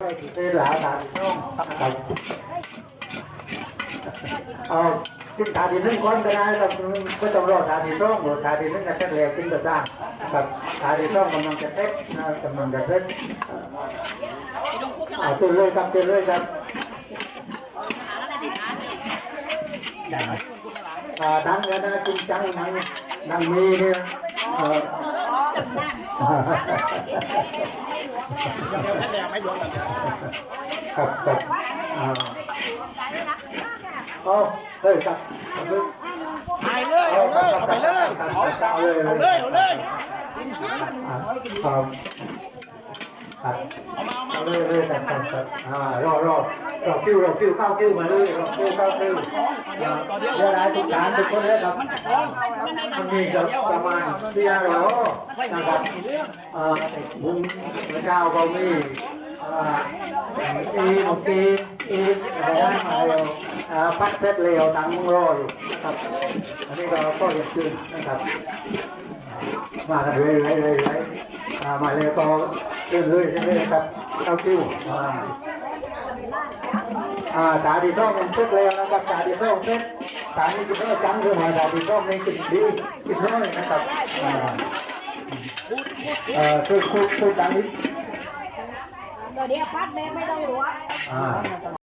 ได้หลาตาช่องครับเอาขึ้นตาดีนึงก้อนก็ได้ครับก็ต้องรอตาดีร่องหรือตาดีนึงก็แค่แรกขึ้นก็จ้างครับตาดีร่องกำลังจะเซ็ตนะกำลังจะเซ็ตเอาตื่นเลยครับตื่นเลยครับดังแล้วนะจริงจังนังนังมีเนี่ย ครับครับอ่าเอาเฮ้ยครับไปเลยเอาเลยเอาไปเลยเอาเอาเลยเอาเลยเอาเลยครับ ครับเอาเลยเลยครับครับครับอ่ารอรอรอคิวรอคิวเข้าคิวมาเลยรอคิวเข้าคิวอ่าเดี๋ยวได้ทุกการทุกคนเลยครับมันมีจะประมาณที่ห้าร้อยนะครับอ่ามุมพระเจ้าก็มีอ่าอีเมื่อกี้อีอะไรนะมาเร็วอ่าพัดเสร็จเร็วตังรออยู่ครับอันนี้เราก็ยังคืนนะครับมากันเรื่อยๆเรื่อยๆอ่ามาเลยก็ เรื่อยๆเรื่อยๆครับเข้าคิวอ่าอ่าตาดีต้องมันเสร็จแล้วนะครับตาดีต้องเสร็จตานี้กินน้อยจังคือมาตาดีต้องนี่กินดีกินน้อยนะครับอ่าเอ่อคือคือคือตานี้เดี๋ยวพัดแม่ไม่ต้องรู้อ่า